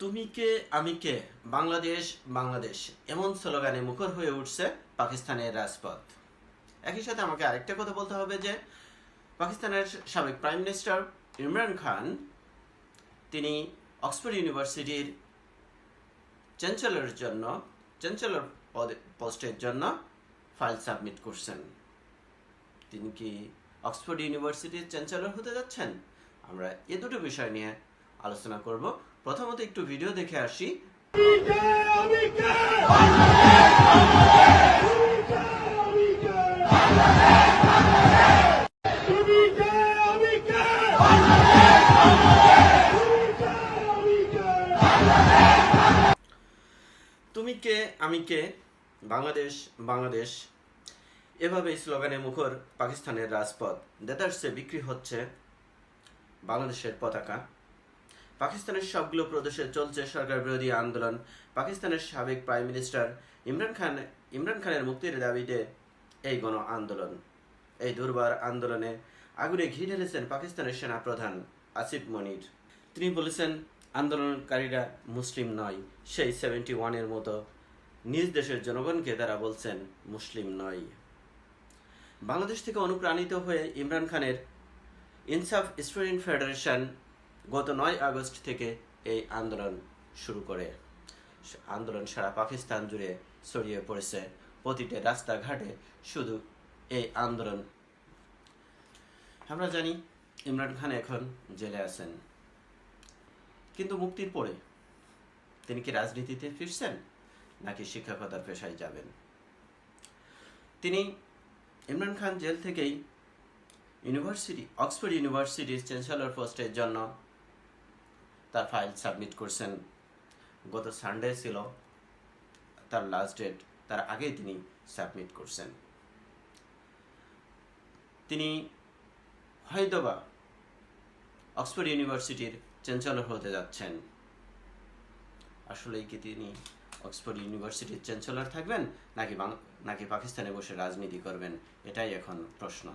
তুমি কে আমি কে বাংলাদেশ বাংলাদেশ, এমন স্লোগানে মুখর হয়ে উঠছে পাকিস্তানের রাজপথ। একই সাথে আমাকে আরেকটা কথা বলতে হবে যে, পাকিস্তানের সাবেক প্রাইম মিনিস্টার ইমরান খান, তিনি অক্সফোর্ড ইউনিভার্সিটির চ্যান্সেলরের জন্য, চ্যান্সেলর পোস্টের জন্য ফাইল সাবমিট করছেন। তিনি কি অক্সফোর্ড ইউনিভার্সিটির চ্যান্সেলর হতে যাচ্ছেন? আমরা এ দুটো বিষয় নিয়ে আলোচনা করব। প্রথমত একটু ভিডিও দেখে আসি। তুমি কে? আমি কে? বাংলাদেশ বাংলাদেশ। এভাবে স্লোগানে মুখর পাকিস্তানের রাজপথ। দেদার্সে বিক্রি হচ্ছে বাংলাদেশের পতাকা। পাকিস্তানের সবগুলো প্রদেশে চলছে সরকার বিরোধী আন্দোলন। পাকিস্তানের সাবেক প্রাইম মিনিস্টার ইমরান খান, ইমরান খানের মুক্তির দাবিতে এই গণ আন্দোলন। এই দুর্বার আন্দোলনে আগুনে ঘি ঢেলেছেন পাকিস্তানের সেনা প্রধান আসিফ মনির। তিনি বলেছেন, আন্দোলনকারীরা মুসলিম নয়, সেই সেভেন্টি ওয়ানের মতো নিজ দেশের জনগণকে তারা বলছেন মুসলিম নয়। বাংলাদেশ থেকে অনুপ্রাণিত হয়ে ইমরান খানের ইনসাফ স্টুডেন্ট ফেডারেশন গত নয় আগস্ট থেকে এই আন্দোলন শুরু করে। আন্দোলন সারা পাকিস্তান জুড়ে ছড়িয়ে পড়েছে। প্রতিটা রাস্তাঘাটে শুধু এই আন্দোলন। আমরা জানি ইমরান খান এখন জেলে আছেন। কিন্তু মুক্তির পরে তিনি কি রাজনীতিতে ফিরছেন, নাকি শিক্ষকতার পেশায় যাবেন? তিনি ইমরান খান জেল থেকেই ইউনিভার্সিটি, অক্সফোর্ড ইউনিভার্সিটির চ্যান্সেলর পোস্টের জন্য তার ফাইল সাবমিট করছেন। গত সানডে ছিল, তার লাস্ট ডেট তার আগেই তিনি সাবমিট করছেন। তিনি হয়তোবা অক্সফোর্ড ইউনিভার্সিটির চ্যান্সেলর হতে যাচ্ছেন। আসলেই কি তিনি অক্সফোর্ড ইউনিভার্সিটির চ্যান্সেলর থাকবেন, নাকি নাকি পাকিস্তানে বসে রাজনীতি করবেন, এটাই এখন প্রশ্ন।